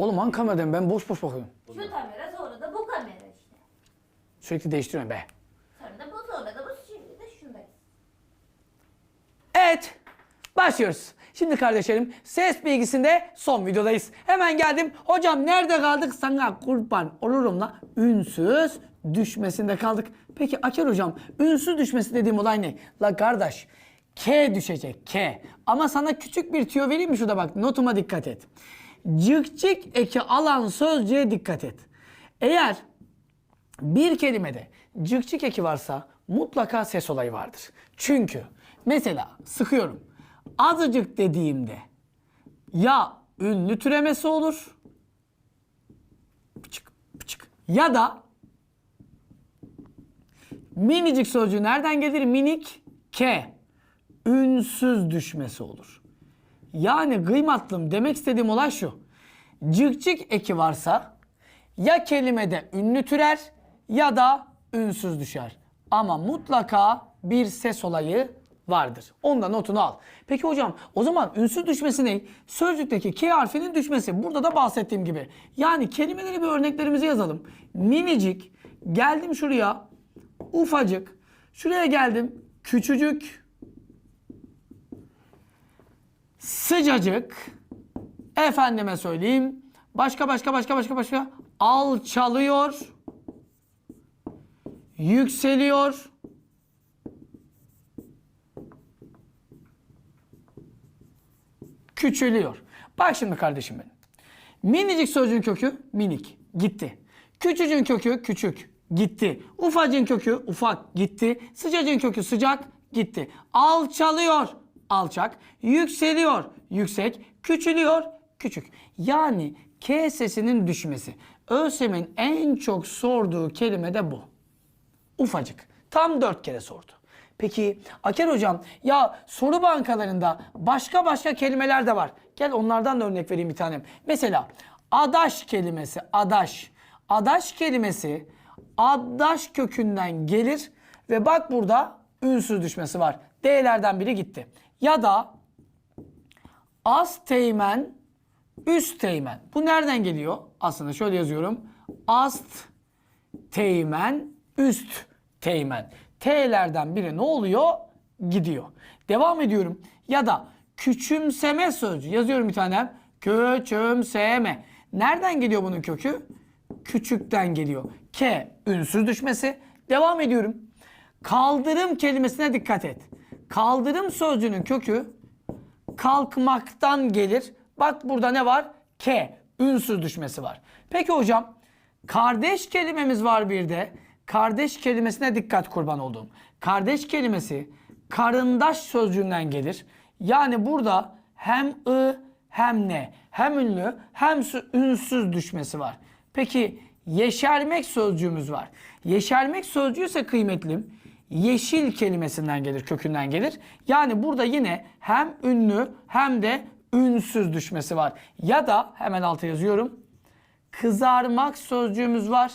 Oğlum hangi kameradan ben boş boş bakıyorum. Şu kamera sonra da bu kamera işte. Sürekli değiştiriyorum be. Sonra da bu sonra da bu şimdi de şundayız. Evet. Başlıyoruz. Şimdi kardeşlerim ses bilgisinde son videodayız. Hemen geldim. Hocam nerede kaldık? Sana kurban olurum la. Ünsüz düşmesinde kaldık. Peki Aker hocam ünsüz düşmesi dediğim olay ne? La kardeş K düşecek K. Ama sana küçük bir tüyo vereyim mi şurada bak notuma dikkat et. Cık cık eki alan sözcüğe dikkat et. Eğer bir kelimede cıkçık eki varsa mutlaka ses olayı vardır. Çünkü mesela sıkıyorum. Azıcık dediğimde ya ünlü türemesi olur pıçık pıçık ya da minicik sözcüğü nereden gelir? Minik K. Ünsüz düşmesi olur. Yani kıymatlım demek istediğim olay şu. Cıkcık eki varsa ya kelimede ünlü türer ya da ünsüz düşer. Ama mutlaka bir ses olayı vardır. Onda notunu al. Peki hocam o zaman ünsüz düşmesi ne? Sözcükteki K harfinin düşmesi. Burada da bahsettiğim gibi. Yani kelimeleri bir örneklerimizi yazalım. Minicik. Geldim şuraya. Ufacık. Şuraya geldim. Küçücük. Sıcacık. Efendime söyleyeyim. Başka başka başka başka başka. Alçalıyor. Yükseliyor. Küçülüyor. Bak şimdi kardeşim benim. Minicik sözcüğün kökü minik. Gitti. Küçücüğün kökü küçük. Gitti. Ufacığın kökü ufak. Gitti. Sıcacığın kökü sıcak. Gitti. Alçalıyor. Alçak. Yükseliyor. Yüksek. Küçülüyor. Küçük. Yani K sesinin düşmesi. ÖSYM'in en çok sorduğu kelime de bu. Ufacık. Tam dört kere sordu. Peki Aker hocam ya soru bankalarında başka başka kelimeler de var. Gel onlardan da örnek vereyim bir tanem. Mesela adaş kelimesi adaş. Adaş kelimesi adaş kökünden gelir ve bak burada ünsüz düşmesi var. D'lerden biri gitti. Ya da az teğmen üst teğmen. Bu nereden geliyor? Aslında şöyle yazıyorum. Ast teğmen, üst teğmen. T'lerden biri ne oluyor? Gidiyor. Devam ediyorum. Ya da küçümseme sözcüğü. Yazıyorum bir tane. Küçümseme. Nereden geliyor bunun kökü? Küçükten geliyor. K ünsüz düşmesi. Devam ediyorum. Kaldırım kelimesine dikkat et. Kaldırım sözcüğünün kökü kalkmaktan gelir. Bak burada ne var? K. Ünsüz düşmesi var. Peki hocam kardeş kelimemiz var bir de. Kardeş kelimesine dikkat kurban olduğum. Kardeş kelimesi karındaş sözcüğünden gelir. Yani burada hem ı hem ne hem ünlü hem sü- ünsüz düşmesi var. Peki yeşermek sözcüğümüz var. Yeşermek sözcüğü ise kıymetlim yeşil kelimesinden gelir, kökünden gelir. Yani burada yine hem ünlü hem de ünsüz düşmesi var. Ya da hemen alta yazıyorum. Kızarmak sözcüğümüz var.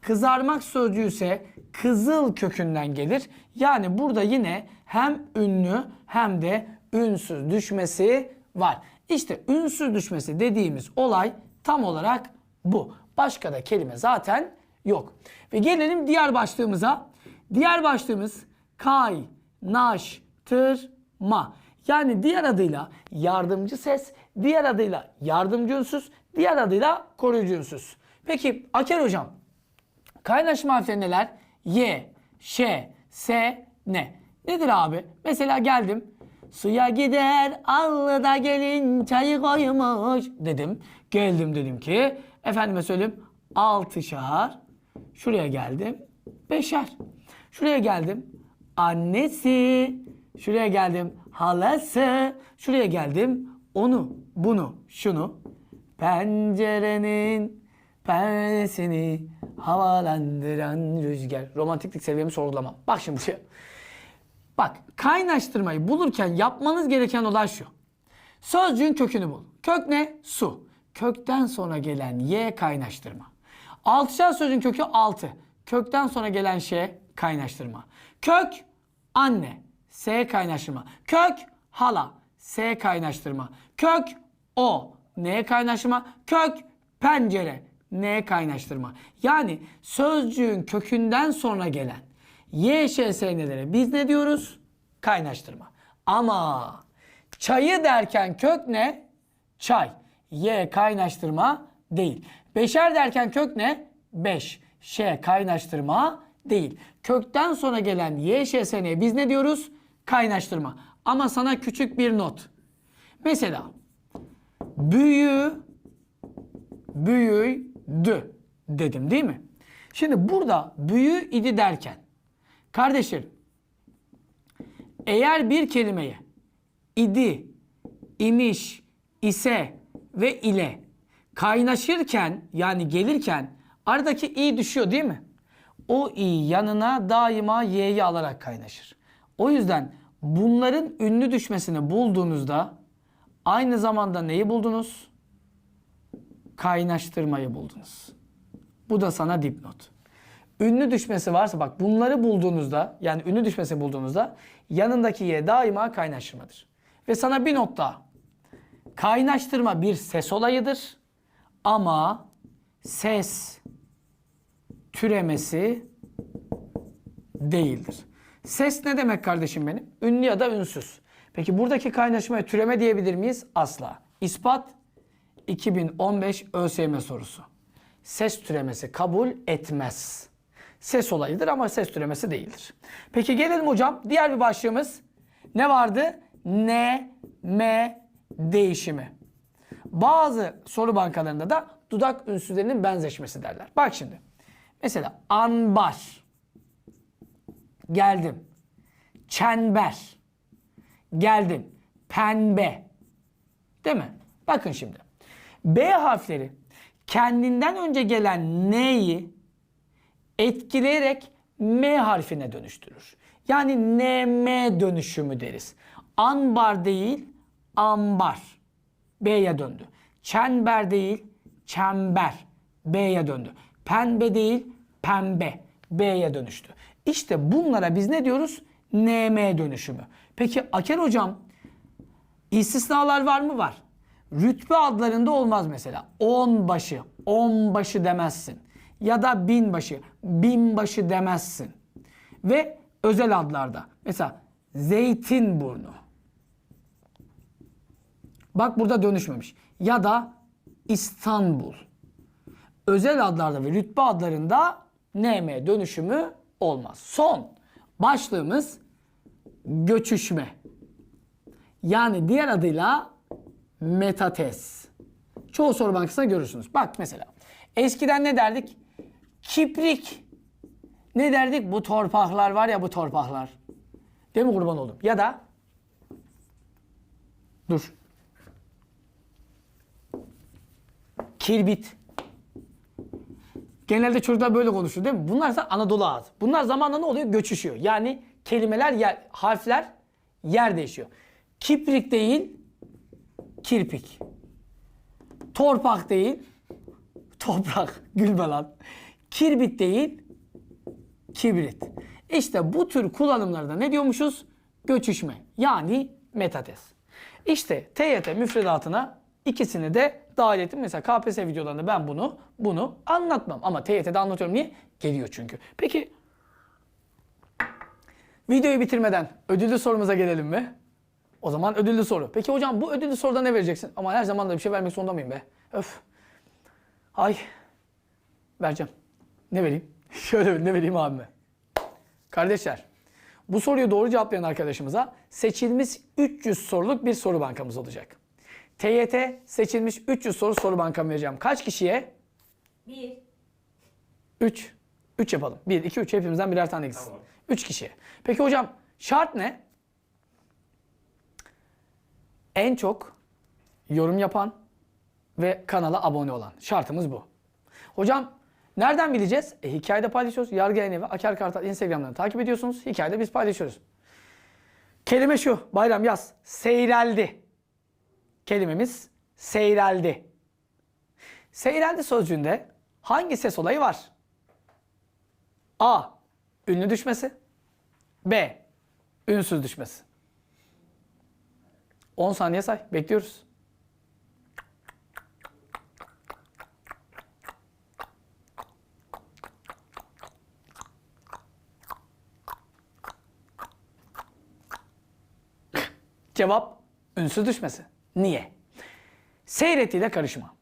Kızarmak sözcüğü ise kızıl kökünden gelir. Yani burada yine hem ünlü hem de ünsüz düşmesi var. İşte ünsüz düşmesi dediğimiz olay tam olarak bu. Başka da kelime zaten yok. Ve gelelim diğer başlığımıza. Diğer başlığımız kaynaştırma. Yani diğer adıyla yardımcı ses, diğer adıyla yardımcı ünsüz, diğer adıyla koruyucu ünsüz. Peki Aker hocam, kaynaşma harfleri neler? Y, Ş, S, N. Nedir abi? Mesela geldim. Suya gider allıda gelin çayı koymuş dedim. Geldim dedim ki efendime söyleyeyim altışar. Şuraya geldim. Beşer. Şuraya geldim. Annesi. Şuraya geldim. Halası. Şuraya geldim. Onu, bunu, şunu. Pencerenin perdesini havalandıran rüzgar. Romantiklik seviyemi sorgulamam. Bak şimdi. Bak kaynaştırmayı bulurken yapmanız gereken olay şu. Sözcüğün kökünü bul. Kök ne? Su. Kökten sonra gelen y kaynaştırma. Altışar sözcüğün kökü 6. Kökten sonra gelen şey kaynaştırma. Kök anne. S kaynaştırma. Kök hala. S kaynaştırma. Kök o. N'ye kaynaştırma. Kök, pencere. N'ye kaynaştırma. Yani sözcüğün kökünden sonra gelen YŞS'lere biz ne diyoruz? Kaynaştırma. Ama çayı derken kök ne? Çay. Y kaynaştırma değil. Beşer derken kök ne? Beş. Ş kaynaştırma değil. Kökten sonra gelen YŞS'ye biz ne diyoruz? Kaynaştırma. Ama sana küçük bir not. Mesela büyü büyüdü dedim değil mi? Şimdi burada büyü idi derken kardeşlerim eğer bir kelimeye idi, imiş, ise ve ile kaynaşırken yani gelirken aradaki i düşüyor değil mi? O i yanına daima y'yi alarak kaynaşır. O yüzden bunların ünlü düşmesini bulduğunuzda aynı zamanda neyi buldunuz? Kaynaştırmayı buldunuz. Bu da sana dipnot. Ünlü düşmesi varsa bak bunları bulduğunuzda yani ünlü düşmesi bulduğunuzda yanındaki y daima kaynaştırmadır. Ve sana bir not daha. Kaynaştırma bir ses olayıdır ama ses türemesi değildir. Ses ne demek kardeşim benim? Ünlü ya da ünsüz. Peki buradaki kaynaşmaya türeme diyebilir miyiz? Asla. İspat 2015 ÖSYM sorusu. Ses türemesi kabul etmez. Ses olayıdır ama ses türemesi değildir. Peki gelelim hocam. Diğer bir başlığımız ne vardı? Ne, me değişimi. Bazı soru bankalarında da dudak ünsüzlerinin benzeşmesi derler. Bak şimdi. Mesela anbar. Geldim. Çember. Geldim. Pembe. Değil mi? Bakın şimdi. B harfleri kendinden önce gelen neyi etkileyerek M harfine dönüştürür. Yani NM dönüşümü deriz. Anbar değil, ambar. B'ye döndü. Çember değil, çember. B'ye döndü. Pembe değil, pembe. B'ye dönüştü. İşte bunlara biz ne diyoruz? NM dönüşümü. Peki Aker hocam istisnalar var mı? Var. Rütbe adlarında olmaz mesela. On başı, on başı demezsin. Ya da bin başı, bin başı demezsin. Ve özel adlarda. Mesela Zeytinburnu. Bak burada dönüşmemiş. Ya da İstanbul. Özel adlarda ve rütbe adlarında NM dönüşümü olmaz. Son başlığımız göçüşme. Yani diğer adıyla metates. Çoğu soru bankasında görürsünüz. Bak mesela eskiden ne derdik? Kiprik. Ne derdik? Bu torpaklar var ya bu torpaklar. Değil mi kurban oldum? Ya da dur. Kirbit. Genelde çocuklar böyle konuşuyor değil mi? Bunlar ise Anadolu ağzı. Bunlar zamanla ne oluyor? Göçüşüyor. Yani kelimeler, yer, harfler yer değişiyor. Kiprik değil, kirpik. Torpak değil, toprak. Gülme lan. Kirbit değil, kibrit. İşte bu tür kullanımlarda ne diyormuşuz? Göçüşme. Yani metates. İşte TYT müfredatına ikisini de dahil ettim. Mesela KPSS videolarında ben bunu bunu anlatmam. Ama TYT'de anlatıyorum. Niye? Geliyor çünkü. Peki videoyu bitirmeden ödüllü sorumuza gelelim mi? O zaman ödüllü soru. Peki hocam bu ödüllü soruda ne vereceksin? Ama her zaman da bir şey vermek zorunda mıyım be? Öf. Ay. Vereceğim. Ne vereyim? Şöyle ne vereyim abime? Kardeşler, bu soruyu doğru cevaplayan arkadaşımıza seçilmiş 300 soruluk bir soru bankamız olacak. TYT seçilmiş 300 soru soru bankamı vereceğim. Kaç kişiye? Bir. 3. 3 yapalım. 1, 2, 3 hepimizden birer tane gitsin. 3 kişiye. Peki hocam şart ne? En çok yorum yapan ve kanala abone olan. Şartımız bu. Hocam nereden bileceğiz? E, hikayede paylaşıyoruz. Yargı Yayın Evi, Aker Kartal Instagram'dan takip ediyorsunuz. Hikayede biz paylaşıyoruz. Kelime şu. Bayram yaz. Seyreldi kelimemiz seyreldi. Seyreldi sözcüğünde hangi ses olayı var? A. Ünlü düşmesi. B. Ünsüz düşmesi. 10 saniye say. Bekliyoruz. Cevap ünsüz düşmesi. Niye? Seyret ile karışma.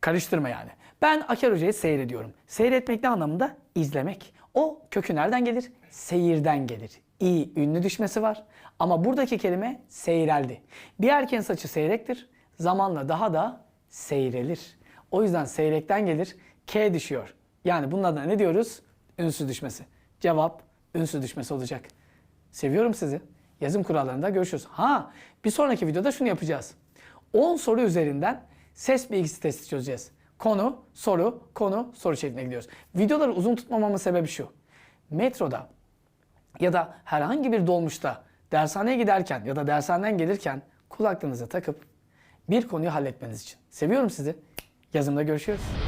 Karıştırma yani. Ben Aker Hoca'yı seyrediyorum. Seyretmek ne anlamında? İzlemek. O kökü nereden gelir? Seyirden gelir. İ ünlü düşmesi var. Ama buradaki kelime seyreldi. Bir erkeğin saçı seyrektir. Zamanla daha da seyrelir. O yüzden seyrekten gelir. K düşüyor. Yani bunun adına ne diyoruz? Ünsüz düşmesi. Cevap ünsüz düşmesi olacak. Seviyorum sizi. Yazım kurallarında görüşürüz. Ha bir sonraki videoda şunu yapacağız. 10 soru üzerinden ses bilgisi testi çözeceğiz. Konu, soru, konu, soru şeklinde gidiyoruz. Videoları uzun tutmamamın sebebi şu. Metroda ya da herhangi bir dolmuşta dershaneye giderken ya da dershaneden gelirken kulaklığınızı takıp bir konuyu halletmeniz için. Seviyorum sizi. Yazımda görüşürüz.